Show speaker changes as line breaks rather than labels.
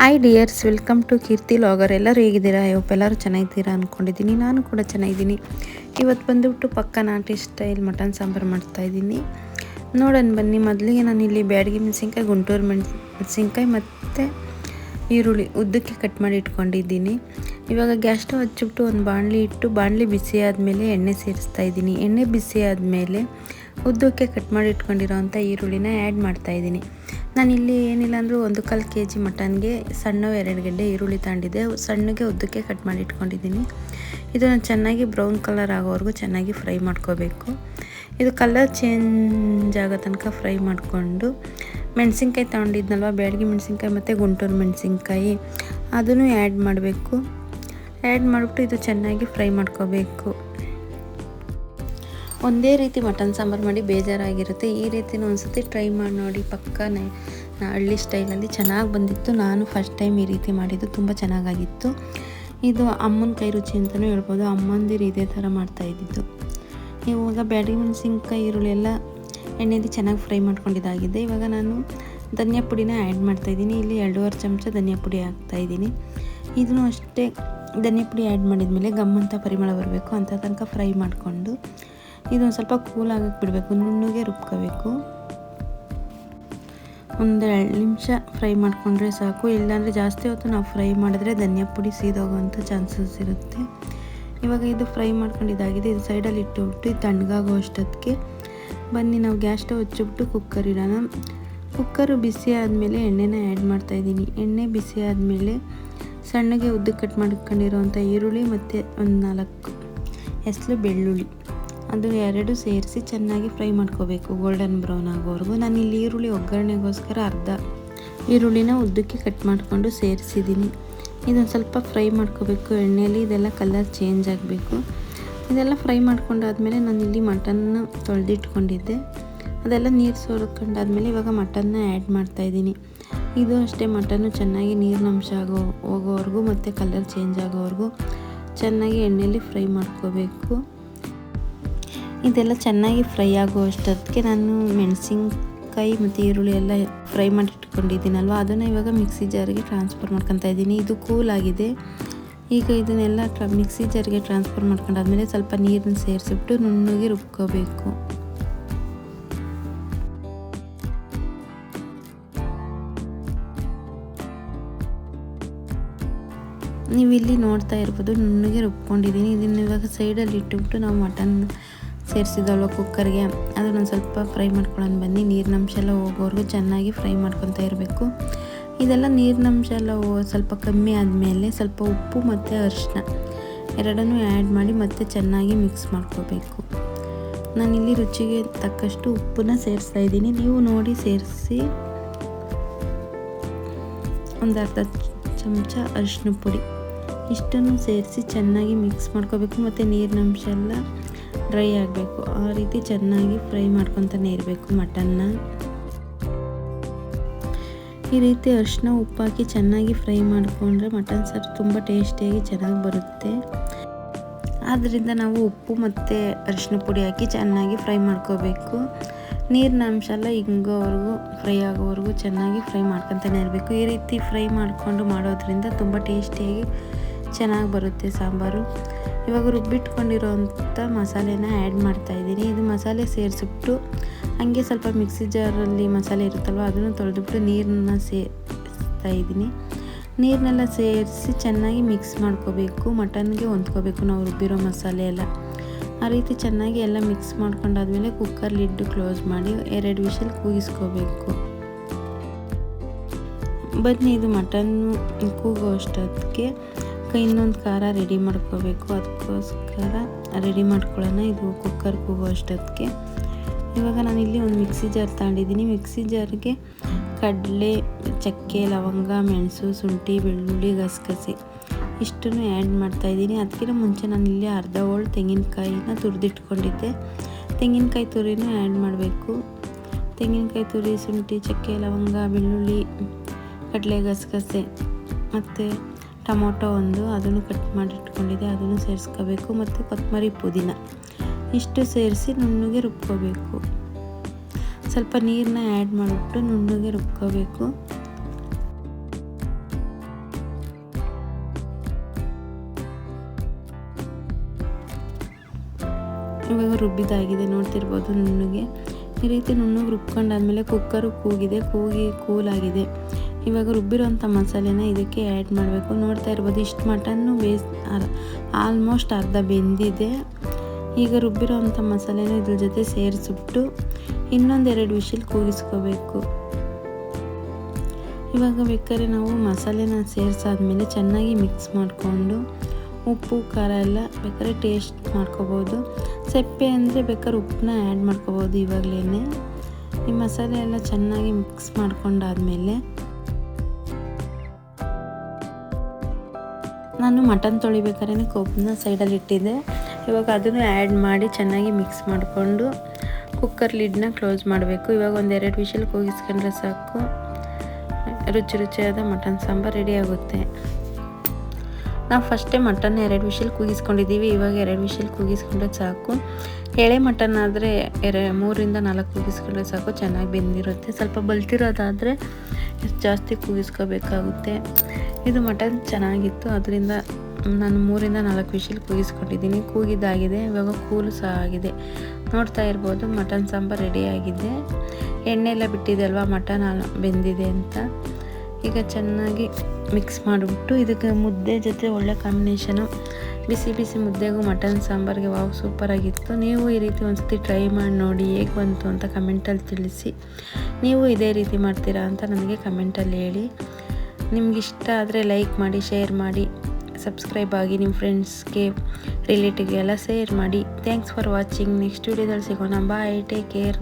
Hi dears welcome to Keerthi vlogger ಎಲ್ಲರೂ ಹೇಗಿದ್ದೀರಾ? Hope ಎಲ್ಲರೂ ಚೆನ್ನಾಗಿದ್ದೀರಾ ಅಂದ್ಕೊಂಡಿದ್ದೀನಿ ನಾನು ಕೂಡ ಚೆನ್ನಾಗಿದ್ದೀನಿ. ಇವತ್ತು ಬಂದುಬಿಟ್ಟು ಪಕ್ಕ ನಾಟಿ ಸ್ಟೈಲ್ ಮಟನ್ ಸಾಂಬಾರು ಮಾಡ್ತಾಯಿದ್ದೀನಿ ನೋಡೋಣ ಬನ್ನಿ, ಮೊದಲಿಗೆ ನಾನು ಇಲ್ಲಿ ಬ್ಯಾಡಗಿ ಮೆಣಸಿನ್ಕಾಯಿ, ಗುಂಟೂರು ಮೆಣಸಿನ್ಕಾಯಿ ಮತ್ತು ಈರುಳ್ಳಿ ಉದ್ದಕ್ಕೆ ಕಟ್ ಮಾಡಿ ಇಟ್ಕೊಂಡಿದ್ದೀನಿ. ಇವಾಗ ಗ್ಯಾಸ್ ಸ್ಟವ್ ಹಚ್ಚಿಬಿಟ್ಟು ಒಂದು ಬಾಣಲಿ ಇಟ್ಟು, ಬಾಣಲಿ ಬಿಸಿ ಆದಮೇಲೆ ಎಣ್ಣೆ ಸೇರಿಸ್ತಾ ಇದ್ದೀನಿ. ಎಣ್ಣೆ ಬಿಸಿ ಆದಮೇಲೆ ಉದ್ದಕ್ಕೆ ಕಟ್ ಮಾಡಿ ಇಟ್ಕೊಂಡಿರೋವಂಥ ಈರುಳ್ಳಿನ ಆ್ಯಡ್ ಮಾಡ್ತಾಯಿದ್ದೀನಿ ನಾನಿಲ್ಲಿ ಏನಿಲ್ಲ ಅಂದರೂ ಒಂದು ಕಾಲು ಕೆ ಜಿ ಮಟನ್ಗೆ ಸಣ್ಣ ಎರಡು ಗಡ್ಡೆ ಈರುಳ್ಳಿ ತಗೊಂಡಿದ್ದೆ. ಸಣ್ಣಗೆ ಉದ್ದಕ್ಕೆ ಕಟ್ ಮಾಡಿ ಇಟ್ಕೊಂಡಿದ್ದೀನಿ. ಇದನ್ನು ಚೆನ್ನಾಗಿ ಬ್ರೌನ್ ಕಲರ್ ಆಗೋವರೆಗೂ ಚೆನ್ನಾಗಿ ಫ್ರೈ ಮಾಡ್ಕೋಬೇಕು. ಇದು ಕಲರ್ ಚೇಂಜ್ ಆಗೋ ತನಕ ಫ್ರೈ ಮಾಡಿಕೊಂಡು ಮೆಣಸಿನ್ಕಾಯಿ ತಗೊಂಡಿದ್ನಲ್ವ? ಬ್ಯಾಡಗಿ ಮೆಣಸಿನ್ಕಾಯಿ ಮತ್ತು ಗುಂಟೂರು ಮೆಣಸಿನ್ಕಾಯಿ. ಅದನ್ನು ಆ್ಯಡ್ ಮಾಡಬೇಕು. ಆ್ಯಡ್ ಮಾಡಿಬಿಟ್ಟು ಇದು ಚೆನ್ನಾಗಿ ಫ್ರೈ ಮಾಡ್ಕೋಬೇಕು. ಒಂದೇ ರೀತಿ ಮಟನ್ ಸಾಂಬಾರು ಮಾಡಿ ಬೇಜಾರಾಗಿರುತ್ತೆ. ಈ ರೀತಿನೂ ಒಂದ್ಸತಿ ಟ್ರೈ ಮಾಡಿ ನೋಡಿ. ಪಕ್ಕನೇ ಹಳ್ಳಿ ಸ್ಟೈಲಲ್ಲಿ ಚೆನ್ನಾಗಿ ಬಂದಿತ್ತು. ನಾನು ಫಸ್ಟ್ ಟೈಮ್ ಈ ರೀತಿ ಮಾಡಿದ್ದು. ತುಂಬ ಚೆನ್ನಾಗಾಗಿತ್ತು. ಇದು ಅಮ್ಮನ ಕೈ ರುಚಿ ಅಂತಲೂ ಹೇಳ್ಬೋದು. ಅಮ್ಮಂದಿರು ಇದೇ ಥರ ಮಾಡ್ತಾ ಇದ್ದಿದ್ದು. ಇವಾಗ ಬ್ಯಾಡಗಿ ಮೆಣಸಿನ್ಕಾಯಿ, ಈರುಳ್ಳಿ ಎಲ್ಲ ಎಣ್ಣೆಲಿ ಚೆನ್ನಾಗಿ ಫ್ರೈ ಮಾಡ್ಕೊಂಡಿದ್ದಾಗಿದೆ. ಇವಾಗ ನಾನು ಧನಿಯಾ ಪುಡಿನ ಆ್ಯಡ್ ಮಾಡ್ತಾಯಿದ್ದೀನಿ ಇಲ್ಲಿ ಎರಡೂವರೆ ಚಮಚ ಧನಿಯಾ ಪುಡಿ ಹಾಕ್ತಾಯಿದ್ದೀನಿ ಇದನ್ನು ಅಷ್ಟೇ ಧನಿಯಾ ಪುಡಿ ಆ್ಯಡ್ ಮಾಡಿದ ಮೇಲೆ ಗಮ್ಮಂತ ಪರಿಮಳ ಬರಬೇಕು ಅಂತ ತನಕ ಫ್ರೈ ಮಾಡಿಕೊಂಡು ಇದೊಂದು ಸ್ವಲ್ಪ ಕೂಲ್ ಆಗಕ್ಕೆ ಬಿಡಬೇಕು, ನುಣ್ಣಗೆ ರುಬ್ಕೋಬೇಕು. ಒಂದು ಎರಡು ನಿಮಿಷ ಫ್ರೈ ಮಾಡಿಕೊಂಡ್ರೆ ಸಾಕು, ಇಲ್ಲಾಂದರೆ ಜಾಸ್ತಿ ಹೊತ್ತು ನಾವು ಫ್ರೈ ಮಾಡಿದ್ರೆ ಧನಿಯಾ ಪುಡಿ ಸೀದೋಗೋವಂಥ ಚಾನ್ಸಸ್ ಇರುತ್ತೆ. ಇವಾಗ ಇದು ಫ್ರೈ ಮಾಡ್ಕೊಂಡಿದ್ದಾಗಿದೆ, ಇದು ಸೈಡಲ್ಲಿ ಇಟ್ಟುಬಿಟ್ಟು, ಇದು ತಣ್ಣಗಾಗೋ ಅಷ್ಟೊತ್ತಿಗೆ. ಬನ್ನಿ, ನಾವು ಗ್ಯಾಸ್ ಸ್ಟವ್ ಹಚ್ಚಿಬಿಟ್ಟು ಕುಕ್ಕರ್ ಇಡೋಣ. ಕುಕ್ಕರು ಬಿಸಿ ಆದಮೇಲೆ ಎಣ್ಣೆನ ಆ್ಯಡ್ ಮಾಡ್ತಾಯಿದ್ದೀನಿ ಎಣ್ಣೆ ಬಿಸಿ ಆದಮೇಲೆ ಸಣ್ಣಗೆ ಉದ್ದು ಕಟ್ ಮಾಡ್ಕೊಂಡಿರೋವಂಥ ಈರುಳ್ಳಿ ಮತ್ತು ಒಂದು ನಾಲ್ಕು ಹೆಸರು ಬೆಳ್ಳುಳ್ಳಿ. ಅದು ಎರಡು ಸೇರಿಸಿ ಚೆನ್ನಾಗಿ ಫ್ರೈ ಮಾಡ್ಕೋಬೇಕು. ಗೋಲ್ಡನ್ ಬ್ರೌನ್ ಆಗೋವರೆಗೂ. ನಾನು ಇಲ್ಲಿ ಈರುಳ್ಳಿ ಒಗ್ಗರಣೆಗೋಸ್ಕರ ಅರ್ಧ ಈರುಳ್ಳಿನ ಉದ್ದಕ್ಕೆ ಕಟ್ ಮಾಡಿಕೊಂಡು ಸೇರಿಸಿದ್ದೀನಿ. ಇದೊಂದು ಸ್ವಲ್ಪ ಫ್ರೈ ಮಾಡ್ಕೋಬೇಕು. ಎಣ್ಣೆಯಲ್ಲಿ ಇದೆಲ್ಲ ಕಲರ್ ಚೇಂಜ್ ಆಗಬೇಕು. ಇದೆಲ್ಲ ಫ್ರೈ ಮಾಡ್ಕೊಂಡಾದ್ಮೇಲೆ ನಾನು ಇಲ್ಲಿ ಮಟನ್ನ ತೊಳೆದಿಟ್ಕೊಂಡಿದ್ದೆ. ಅದೆಲ್ಲ ನೀರು ಸೋರ್ಕೊಂಡಾದ್ಮೇಲೆ ಇವಾಗ ಮಟನ್ನ ಆ್ಯಡ್ ಮಾಡ್ತಾಯಿದ್ದೀನಿ ಇದು ಅಷ್ಟೇ, ಮಟನ್ನು ಚೆನ್ನಾಗಿ ನೀರಿನಂಶ ಆಗೋ, ಹೋಗೋವರೆಗೂ ಮತ್ತು ಕಲರ್ ಚೇಂಜ್ ಆಗೋವರೆಗೂ ಚೆನ್ನಾಗಿ ಎಣ್ಣೆಯಲ್ಲಿ ಫ್ರೈ ಮಾಡ್ಕೋಬೇಕು. ಇದೆಲ್ಲ ಚೆನ್ನಾಗಿ ಫ್ರೈ ಆಗೋ ಅಷ್ಟೊತ್ತಿಗೆ ನಾನು ಮೆಣಸಿನ್ಕಾಯಿ ಮತ್ತು ಈರುಳ್ಳಿ ಎಲ್ಲ ಫ್ರೈ ಮಾಡಿ ಇಟ್ಕೊಂಡಿದ್ದೀನಲ್ವ ಅದನ್ನು ಇವಾಗ ಮಿಕ್ಸಿ ಜಾರಿಗೆ ಟ್ರಾನ್ಸ್ಫರ್ ಮಾಡ್ಕೊತಾ ಇದ್ದೀನಿ. ಇದು ಕೂಲ್ ಆಗಿದೆ. ಈಗ ಇದನ್ನೆಲ್ಲ ಟ್ರ ಮಿಕ್ಸಿ ಜಾರಿಗೆ ಟ್ರಾನ್ಸ್ಫರ್ ಮಾಡ್ಕೊಂಡಾದ್ಮೇಲೆ ಸ್ವಲ್ಪ ನೀರನ್ನು ಸೇರಿಸಿಬಿಟ್ಟು ನುಣ್ಣಗೆ ರುಬ್ಕೋಬೇಕು. ನೀವು ಇಲ್ಲಿ ನೋಡ್ತಾ ಇರ್ಬೋದು, ನುಣ್ಣಗೆ ರುಬ್ಕೊಂಡಿದ್ದೀನಿ. ಇದನ್ನು ಇವಾಗ ಸೈಡಲ್ಲಿ ಇಟ್ಟುಬಿಟ್ಟು ನಾವು ಮಟನ್ ಸೇರಿಸಿದವಳು ಕುಕ್ಕರ್ಗೆ. ಅದನ್ನು ಸ್ವಲ್ಪ ಫ್ರೈ ಮಾಡ್ಕೊಳ್ಳೋಣ ಬನ್ನಿ. ನೀರಿನಂಶ ಎಲ್ಲ ಹೋಗೋವರೆಗೂ ಚೆನ್ನಾಗಿ ಫ್ರೈ ಮಾಡ್ಕೊತಾ ಇರಬೇಕು. ಇದೆಲ್ಲ ನೀರಿನಂಶ ಎಲ್ಲ ಸ್ವಲ್ಪ ಕಮ್ಮಿ ಆದಮೇಲೆ ಸ್ವಲ್ಪ ಉಪ್ಪು ಮತ್ತು ಅರಿಶಿನ ಎರಡನ್ನೂ ಆ್ಯಡ್ ಮಾಡಿ ಮತ್ತೆ ಚೆನ್ನಾಗಿ ಮಿಕ್ಸ್ ಮಾಡ್ಕೋಬೇಕು. ನಾನಿಲ್ಲಿ ರುಚಿಗೆ ತಕ್ಕಷ್ಟು ಉಪ್ಪನ್ನ ಸೇರಿಸ್ತಾ ಇದ್ದೀನಿ. ನೀವು ನೋಡಿ ಸೇರಿಸಿ. ಒಂದು ಅರ್ಧ ಚಮಚ ಅರಿಶಿನ ಪುಡಿ. ಇಷ್ಟನ್ನು ಸೇರಿಸಿ ಚೆನ್ನಾಗಿ ಮಿಕ್ಸ್ ಮಾಡ್ಕೋಬೇಕು. ಮತ್ತು ನೀರಿನಂಶ ಎಲ್ಲ ಡ್ರೈ ಆಗಬೇಕು. ಆ ರೀತಿ ಚೆನ್ನಾಗಿ ಫ್ರೈ ಮಾಡ್ಕೊತಾನೆ ಇರಬೇಕು ಮಟನ್ನ. ಈ ರೀತಿ ಅರಿಶಿನ ಉಪ್ಪಾಕಿ ಚೆನ್ನಾಗಿ ಫ್ರೈ ಮಾಡಿಕೊಂಡ್ರೆ ಮಟನ್ ಸಾರು ತುಂಬ ಟೇಸ್ಟಿಯಾಗಿ ಚೆನ್ನಾಗಿ ಬರುತ್ತೆ. ಆದ್ದರಿಂದ ನಾವು ಉಪ್ಪು ಮತ್ತು ಅರಿಶಿನ ಪುಡಿ ಹಾಕಿ ಚೆನ್ನಾಗಿ ಫ್ರೈ ಮಾಡ್ಕೋಬೇಕು. ನೀರಿನ ಅಂಶ ಎಲ್ಲ ಹಿಂಗೋವರೆಗೂ ಫ್ರೈ ಆಗೋವರೆಗೂ ಚೆನ್ನಾಗಿ ಫ್ರೈ ಮಾಡ್ಕೊತಾನೆ ಇರಬೇಕು. ಈ ರೀತಿ ಫ್ರೈ ಮಾಡಿಕೊಂಡು ಮಾಡೋದ್ರಿಂದ ತುಂಬ ಟೇಸ್ಟಿಯಾಗಿ ಚೆನ್ನಾಗಿ ಬರುತ್ತೆ ಸಾಂಬಾರು. ಇವಾಗ ರುಬ್ಬಿಟ್ಕೊಂಡಿರೋಂಥ ಮಸಾಲೆನ ಆ್ಯಡ್ ಮಾಡ್ತಾಯಿದ್ದೀನಿ ಇದು ಮಸಾಲೆ ಸೇರಿಸ್ಬಿಟ್ಟು ಹಾಗೆ ಸ್ವಲ್ಪ ಮಿಕ್ಸಿ ಜಾರಲ್ಲಿ ಮಸಾಲೆ ಇರುತ್ತಲ್ವ ಅದನ್ನು ತೊಳೆದುಬಿಟ್ಟು ನೀರನ್ನ ಸೇರಿಸ್ತಾ ಇದ್ದೀನಿ. ನೀರನ್ನೆಲ್ಲ ಸೇರಿಸಿ ಚೆನ್ನಾಗಿ ಮಿಕ್ಸ್ ಮಾಡ್ಕೋಬೇಕು, ಮಟನ್ಗೆ ಹೊಂದ್ಕೋಬೇಕು ನಾವು ರುಬ್ಬಿರೋ ಮಸಾಲೆ ಎಲ್ಲ. ಆ ರೀತಿ ಚೆನ್ನಾಗಿ ಎಲ್ಲ ಮಿಕ್ಸ್ ಮಾಡ್ಕೊಂಡಾದ್ಮೇಲೆ ಕುಕ್ಕರ್ ಲಿಡ್ ಕ್ಲೋಸ್ ಮಾಡಿ ಎರಡು ವಿಷಲ್ ಕೂಗಿಸ್ಕೋಬೇಕು. ಬನ್ನಿ, ಇದು ಮಟನ್ನು ಕೂಗೋ ಅಷ್ಟೊತ್ತಿಗೆ ಇನ್ನೊಂದು ಖಾರ ರೆಡಿ ಮಾಡ್ಕೋಬೇಕು. ಅದಕ್ಕೋಸ್ಕರ ರೆಡಿ ಮಾಡ್ಕೊಳ್ಳೋಣ. ಇದು ಕುಕ್ಕರ್ ಕೂಗೋ ಅಷ್ಟೊತ್ತಿಗೆ. ಇವಾಗ ನಾನಿಲ್ಲಿ ಒಂದು ಮಿಕ್ಸಿ ಜಾರ್ ತಗೊಂಡಿದ್ದೀನಿ. ಮಿಕ್ಸಿ ಜಾರ್ಗೆ ಕಡಲೆ, ಚಕ್ಕೆ, ಲವಂಗ, ಮೆಣಸು, ಶುಂಠಿ, ಬೆಳ್ಳುಳ್ಳಿ, ಗಸಗಸೆ ಇಷ್ಟನ್ನು ಆ್ಯಡ್ ಮಾಡ್ತಾಯಿದ್ದೀನಿ ಅದಕ್ಕಿಂತ ಮುಂಚೆ ನಾನಿಲ್ಲಿ ಅರ್ಧ ಹೋಳು ತೆಂಗಿನಕಾಯಿನ ತುರಿದಿಟ್ಕೊಂಡಿದ್ದೆ. ತೆಂಗಿನಕಾಯಿ ತುರಿನೂ ಆ್ಯಡ್ ಮಾಡಬೇಕು. ತೆಂಗಿನಕಾಯಿ ತುರಿ, ಶುಂಠಿ, ಚಕ್ಕೆ, ಲವಂಗ, ಬೆಳ್ಳುಳ್ಳಿ, ಕಡಲೆ, ಗಸಗಸೆ ಮತ್ತು ಟೊಮೊಟೊ ಒಂದು ಅದನ್ನು ಕಟ್ ಮಾಡಿಟ್ಕೊಂಡಿದ್ದೆ, ಅದನ್ನು ಸೇರಿಸ್ಕೋಬೇಕು ಮತ್ತು ಕೊತ್ತಂಬರಿ ಪುದೀನ ಇಷ್ಟು ಸೇರಿಸಿ ನುಣ್ಣಗೆ ರುಬ್ಕೋಬೇಕು. ಸ್ವಲ್ಪ ನೀರನ್ನ ಆ್ಯಡ್ ಮಾಡಿಬಿಟ್ಟು ನುಣ್ಣಗೆ ರುಬ್ಕೋಬೇಕು. ಇವಾಗ ರುಬ್ಬಿದಾಗಿದೆ, ನೋಡ್ತಿರ್ಬೋದು ನುಣ್ಣಗೆ. ಈ ರೀತಿ ನುಣ್ಣಗೆ ರುಬ್ಕೊಂಡಾದ್ಮೇಲೆ ಕುಕ್ಕರು ಕೂಗಿದೆ, ಕೂಗಿ ಕೂಲಾಗಿದೆ. ಇವಾಗ ರುಬ್ಬಿರೋಂಥ ಮಸಾಲೆನ ಇದಕ್ಕೆ ಆ್ಯಡ್ ಮಾಡಬೇಕು. ನೋಡ್ತಾ ಇರ್ಬೋದು ಇಷ್ಟು ಮಟನ್ನು ಬೇಸ್ ಆಲ್ಮೋಸ್ಟ್ ಅರ್ಧ ಬೆಂದಿದೆ. ಈಗ ರುಬ್ಬಿರೋಂಥ ಮಸಾಲೆನ ಇದ್ರ ಜೊತೆ ಸೇರಿಸ್ಬಿಟ್ಟು ಇನ್ನೊಂದೆರಡು ವಿಷಲ್ ಕೂಗಿಸ್ಕೋಬೇಕು. ಇವಾಗ ಬೇಕಾದ್ರೆ ನಾವು ಮಸಾಲೆನ ಸೇರಿಸಾದ್ಮೇಲೆ ಚೆನ್ನಾಗಿ ಮಿಕ್ಸ್ ಮಾಡಿಕೊಂಡು ಉಪ್ಪು, ಖಾರ ಎಲ್ಲ ಬೇಕಾದ್ರೆ ಟೇಸ್ಟ್ ಮಾಡ್ಕೋಬೋದು. ಸೆಪ್ಪೆ ಅಂದರೆ ಬೇಕಾದ್ರೆ ಉಪ್ಪನ್ನ ಆ್ಯಡ್ ಮಾಡ್ಕೋಬೋದು ಇವಾಗಲೇ ಈ ಮಸಾಲೆ ಎಲ್ಲ ಚೆನ್ನಾಗಿ ಮಿಕ್ಸ್ ಮಾಡ್ಕೊಂಡಾದ್ಮೇಲೆ ನಾನು ಮಟನ್ ತೊಳಿಬೇಕಾದ್ರೆ ಕೊಬ್ಬನ್ನ ಸೈಡಲ್ಲಿ ಇಟ್ಟಿದ್ದೆ. ಇವಾಗ ಅದನ್ನು ಆ್ಯಡ್ ಮಾಡಿ ಚೆನ್ನಾಗಿ ಮಿಕ್ಸ್ ಮಾಡಿಕೊಂಡು ಕುಕ್ಕರ್ ಲಿಡ್ನ ಕ್ಲೋಸ್ ಮಾಡಬೇಕು. ಇವಾಗ ಒಂದೆರಡು ವಿಷಲ್ ಕೂಗಿಸ್ಕೊಂಡ್ರೆ ಸಾಕು. ರುಚಿ ರುಚಿಯಾದ ಮಟನ್ ಸಾಂಬಾರು ರೆಡಿ ಆಗುತ್ತೆ. ನಾವು ಫಸ್ಟೇ ಮಟನ್ ಎರಡು ವಿಷಲ್ ಕೂಗಿಸ್ಕೊಂಡಿದ್ದೀವಿ. ಇವಾಗ ಎರಡು ವಿಷಲ್ ಕೂಗಿಸ್ಕೊಂಡ್ರೆ ಸಾಕು. ಎಳೆ ಮಟನ್ ಆದರೆ ಎರ ಮೂರಿಂದ ನಾಲ್ಕು ಕೂಗಿಸ್ಕೊಂಡ್ರೆ ಸಾಕು. ಚೆನ್ನಾಗಿ ಬೆಂದಿರುತ್ತೆ. ಸ್ವಲ್ಪ ಬಲ್ತಿರೋದಾದರೆ ಜಾಸ್ತಿ ಕೂಗಿಸ್ಕೋಬೇಕಾಗುತ್ತೆ. ಇದು ಮಟನ್ ಚೆನ್ನಾಗಿತ್ತು, ಅದರಿಂದ ನಾನು ಮೂರಿಂದ ನಾಲ್ಕು ವಿಷಲ್ ಕೂಗಿಸ್ಕೊಂಡಿದ್ದೀನಿ. ಕೂಗಿದ್ದಾಗಿದೆ, ಇವಾಗ ಕೂಲು ಸಹ ಆಗಿದೆ. ನೋಡ್ತಾ ಇರ್ಬೋದು, ಮಟನ್ ಸಾಂಬಾರು ರೆಡಿಯಾಗಿದೆ ಎಣ್ಣೆ ಎಲ್ಲ ಬಿಟ್ಟಿದೆ ಅಲ್ವಾ, ಮಟನ್ ಬೆಂದಿದೆ ಅಂತ. ಈಗ ಚೆನ್ನಾಗಿ ಮಿಕ್ಸ್ ಮಾಡಿಬಿಟ್ಟು ಇದಕ್ಕೆ ಮುದ್ದೆ ಜೊತೆ ಒಳ್ಳೆ ಕಾಂಬಿನೇಷನು ಬಿಸಿ ಬಿಸಿ ಮುದ್ದೆಗೂ ಮಟನ್ ಸಾಂಬಾರಿಗೆ ವಾವ್ ಸೂಪರಾಗಿತ್ತು ನೀವು ಈ ರೀತಿ ಒಂದ್ಸತಿ ಟ್ರೈ ಮಾಡಿ ನೋಡಿ ಹೇಗೆ ಬಂತು ಅಂತ ಕಮೆಂಟಲ್ಲಿ ತಿಳಿಸಿ. ನೀವು ಇದೇ ರೀತಿ ಮಾಡ್ತೀರಾ ಅಂತ ನನಗೆ ಕಮೆಂಟಲ್ಲಿ ಹೇಳಿ. ನಿಮ್ಗೆ ಇಷ್ಟ ಆದರೆ ಲೈಕ್ ಮಾಡಿ ಶೇರ್ ಮಾಡಿ ಸಬ್ಸ್ಕ್ರೈಬ್ ಆಗಿ ನಿಮ್ಮ ಫ್ರೆಂಡ್ಸ್ಗೆ ರಿಲೇಟಿವ್ಗೆ ಎಲ್ಲ ಶೇರ್ ಮಾಡಿ. ಥ್ಯಾಂಕ್ಸ್ ಫಾರ್ ವಾಚಿಂಗ್ ನೆಕ್ಸ್ಟ್ ವೀಡಿಯೋದಲ್ಲಿ ಸಿಗೋಣ. Bye take care